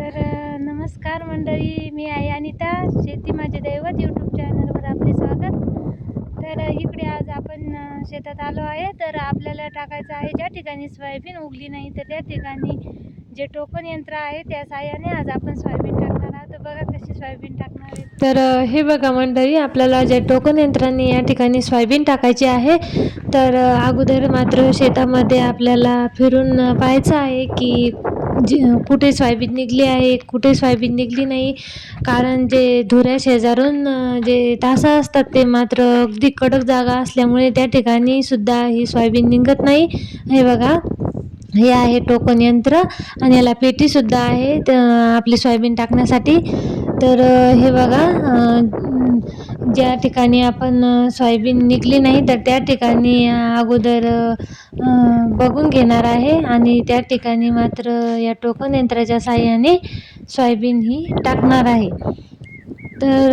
तर नमस्कार मंडळी मी आहे अनिता शेती माझे दैवत यूट्यूब चॅनलवर आपले स्वागत. तर इकडे आज आपण शेतात आलो आहे. तर आपल्याला टाकायचं आहे ज्या ठिकाणी सोयाबीन उगली नाही तर त्या ठिकाणी जे टोकन यंत्र आहे त्या साहाय्याने आज आपण सोयाबीन टाकणार आहोत. बघा कशी सोयाबीन टाकणार आहे. तर हे बघा मंडळी आपल्याला ज्या टोकन यंत्राने या ठिकाणी सोयाबीन टाकायची आहे तर अगोदर मात्र शेतामध्ये आपल्याला फिरून पाहायचं आहे की जे कुठे सोयाबीन निघली आहे कुठे सोयाबीन निघली नाही कारण जे धुऱ्या शेजारून जे तासा असतात ते मात्र अगदी कडक जागा असल्यामुळे त्या ठिकाणी सुद्धा ही सोयाबीन निघत नाही. हे बघा हे आहे टोकन यंत्र आणि याला पेटीसुद्धा आहे आपली सोयाबीन टाकण्यासाठी. तर हे बघा ज्या ठिकाणी आपण सोयाबीन निघली नाही तर त्या ठिकाणी अगोदर बघून घेणार आहे आणि त्या ठिकाणी मात्र या टोकन यंत्राच्या साह्याने सोयाबीन ही टाकणार आहे. तर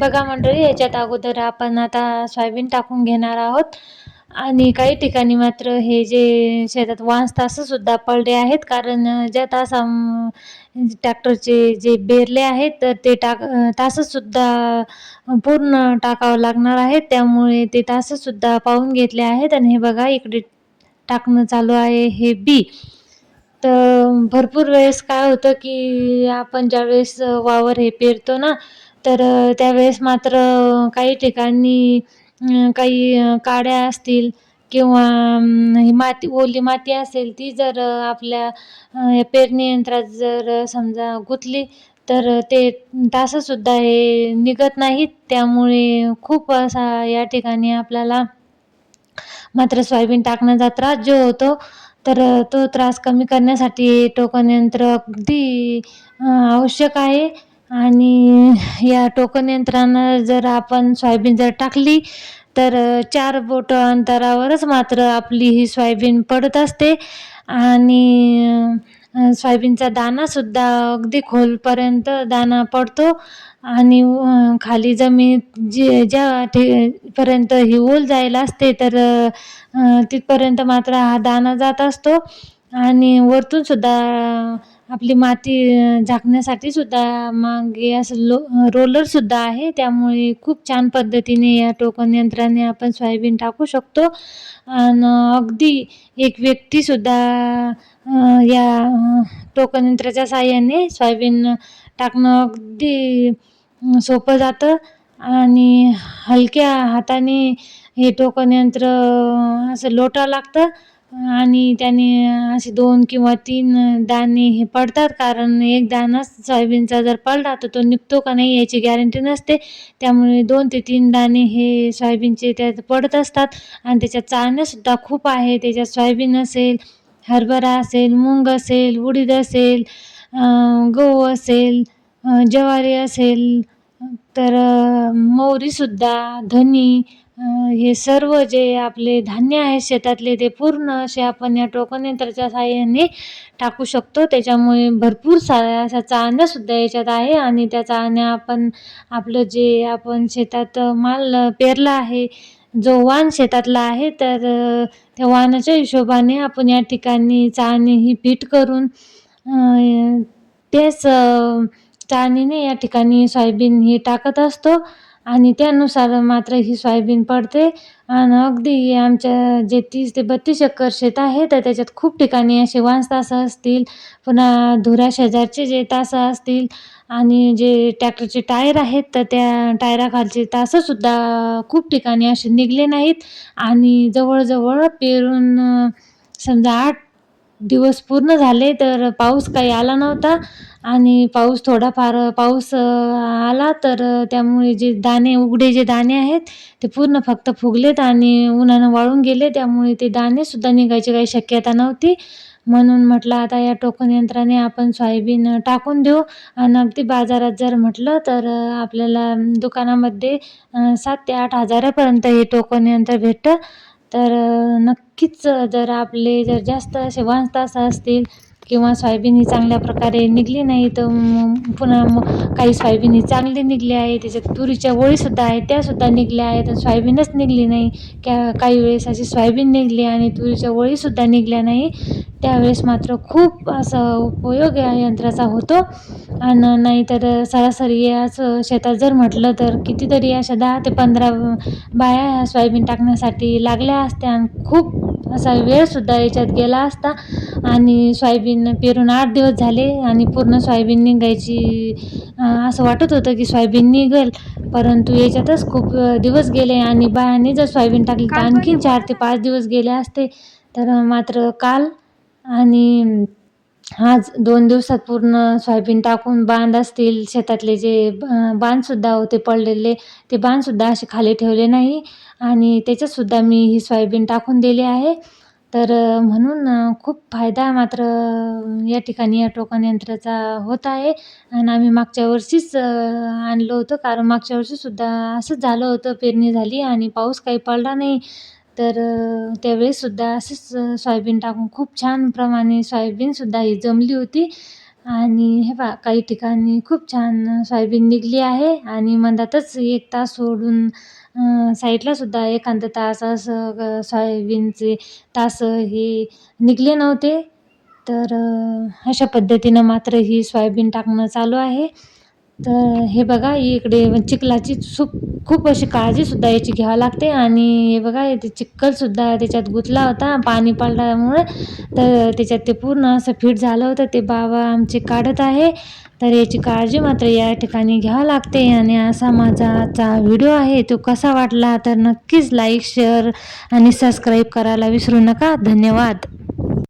बघा मंडळी याच्यात अगोदर आपण आता सोयाबीन टाकून घेणार आहोत. आणि काही ठिकाणी मात्र हे जे शेतात वांस तासंसुद्धा पडले आहेत कारण ज्या तासा टॅक्टरचे जे बेरले आहेत तर ते टाक तासंसुद्धा पूर्ण टाकावं लागणार आहे. त्यामुळे ते तासंसुद्धा पाहून घेतले आहेत आणि हे बघा इकडे टाकणं चालू आहे हे बी. तर भरपूर वेळेस काय होतं की आपण ज्यावेळेस वावर हे पेरतो ना तर त्यावेळेस मात्र काही ठिकाणी काही काड्या असतील किंवा ही माती ओली माती असेल ती जर आपल्या पेरणी यंत्रात जर समजा गुंतली तर ते तासंसुद्धा हे निघत नाहीत. त्यामुळे खूप असा या ठिकाणी आपल्याला मात्र सोयाबीन टाकण्याचा त्रास जो होतो तर तो त्रास कमी करण्यासाठी टोकन यंत्र अगदी आवश्यक आहे. आणि या टोकन यंत्रानं जर आपण सोयाबीन जर टाकली तर चार बोटं अंतरावरच मात्र आपली ही सोयाबीन पडत असते. आणि सोयाबीनचा दाणासुद्धा अगदी खोलपर्यंत दाणा पडतो. आणि खाली जमिनीत जे ज्या ठे पर्यंत ही ओल जायला असते तर तिथपर्यंत मात्र हा दाणा जात असतो. आणि वरतूनसुद्धा आपली माती झाकण्यासाठी सुद्धा मागे असं लो रोलरसुद्धा आहे. त्यामुळे खूप छान पद्धतीने या टोकन यंत्राने आपण सोयाबीन टाकू शकतो. आणि अगदी एक व्यक्तीसुद्धा या टोकन यंत्राच्या साहाय्याने सोयाबीन टाकणं अगदी सोपं जातं. आणि हलक्या हाताने हे टोकन यंत्र असं लोटा लागतं. आणि त्याने असे दोन किंवा तीन दाणे हे पडतात. कारण एक दाणा सोयाबीनचा जर पडला तर तो निघतो का नाही याची गॅरंटी नसते. त्यामुळे दोन ते तीन दाणे हे सोयाबीनचे त्यात पडत असतात. आणि त्याच्यात चाळण्यासुद्धा खूप आहे. त्याच्यात सोयाबीन असेल हरभरा असेल मूग असेल उडीद असेल गहू असेल ज्वारी असेल तर मोहरीसुद्धा धनी हे सर्व जे आपले धान्य आहे शेतातले ते पूर्ण असे आपण या टोकन यंत्राच्या साहाय्याने टाकू शकतो. त्याच्यामुळे भरपूर साऱ्या अशा चाळण्यासुद्धा याच्यात आहे आणि त्या चाळण्या आपण आपलं जे आपण शेतात माल पेरला आहे जो वाण शेतातला आहे तर त्या वाणाच्या हिशोबाने आपण या ठिकाणी चाळणी ही पीठ करून त्याच तेच चाळणीने या ठिकाणी सोयाबीन ही टाकत असतो. आणि त्यानुसार मात्र ही सोयाबीन पडते. आणि अगदी आमच्या जे तीस ते बत्तीस एकर शेत आहे तर त्याच्यात खूप ठिकाणी असे वांस तासं असतील पुन्हा धुरा शेजारचे जे तासं असतील आणि जे ट्रॅक्टरचे टायर आहेत तर त्या टायराखालचे तासंसुद्धा खूप ठिकाणी असे निघले नाहीत. आणि जवळजवळ पेरून समजा आठ दिवस पूर्ण झाले तर पाऊस काही आला नव्हता. आणि पाऊस थोडाफार पाऊस आला तर त्यामुळे जे दाणे उघडे जे दाणे आहेत ते पूर्ण फक्त फुगलेत आणि उन्हानं वाळून गेले. त्यामुळे ते दाणेसुद्धा निघायची काही शक्यता नव्हती. म्हणून म्हटलं आता या टोकन यंत्राने आपण सोयाबीन टाकून देऊ. आणि अगदी बाजारात जर म्हटलं तर आपल्याला दुकानामध्ये सात ते आठ हजारापर्यंत हे टोकन यंत्र भेटतं. तर नक्कीच जर आपले जर जास्त असे तास असतील किंवा सोयाबीन ही चांगल्या प्रकारे निघली नाही तर पुन्हा मग काही सोयाबीन ही चांगली निघली आहे. त्याच्यात तुरीच्या ओळीसुद्धा आहेत त्यासुद्धा निघल्या आहेत आणि सोयाबीनच निघली नाही. क्या काही वेळेस अशी सोयाबीन निघली आणि तुरीच्या वळीसुद्धा निघल्या नाही. त्यावेळेस मात्र खूप असा उपयोग या यंत्राचा होतो. आणि नाहीतर सरासरी याच शेतात जर म्हटलं तर कितीतरी अशा दहा ते पंधरा बाया ह्या सोयाबीन टाकण्यासाठी लागल्या असत्या आणि खूप असा वेळसुद्धा याच्यात गेला असता. आणि सोयाबीन पेरून आठ दिवस झाले आणि पूर्ण सोयाबीन निघायची असं वाटत होतं की सोयाबीन निघेल. परंतु याच्यातच खूप दिवस गेले आणि बायांनी जर सोयाबीन टाकली तर आणखीन चार ते पाच दिवस गेले असते. तर मात्र काल आणि आज दोन दिवसात पूर्ण सोयाबीन टाकून बांध असतील. शेतातले जे बांधसुद्धा होते पडलेले ते बांधसुद्धा असे खाली ठेवले नाही. आणि त्याच्यातसुद्धा मी ही सोयाबीन टाकून दिली आहे. तर म्हणून खूप फायदा मात्र या ठिकाणी या टोकन यंत्राचा होत आहे. आणि आम्ही मागच्या वर्षीच आणलं होतं. कारण मागच्या वर्षीसुद्धा असंच झालं होतं. पेरणी झाली आणि पाऊस काही पडला नाही. तर त्यावेळीसुद्धा त्यावेळेससुद्धा असंच सोयाबीन टाकून खूप छान प्रमाणे सोयाबीनसुद्धा ही जमली होती. आणि हे पहा काही ठिकाणी खूप छान सोयाबीन निघली आहे. आणि मधातच एक तास सोडून साईडलासुद्धा एखादा तास असं ग सोयाबीनचे तास हे निघले नव्हते. तर अशा पद्धतीनं मात्र ही सोयाबीन टाकणं चालू आहे. तर हे बघा इकडे चिखलाची खूप खूप अशी काळजीसुद्धा याची घ्यावी लागते. आणि हे बघा इथे चिखलसुद्धा त्याच्यात गुंतला होता पाणी पडल्यामुळे. तर त्याच्यात ते पूर्ण असं फिट झालं होतं ते बाबा आमचे काढत आहे. तर याची काळजी मात्र या ठिकाणी घ्यावं लागते. आणि असा माझा आजचा व्हिडिओ आहे. तो कसा वाटला तर नक्कीच लाईक शेअर आणि सबस्क्राईब करायला विसरू नका. धन्यवाद.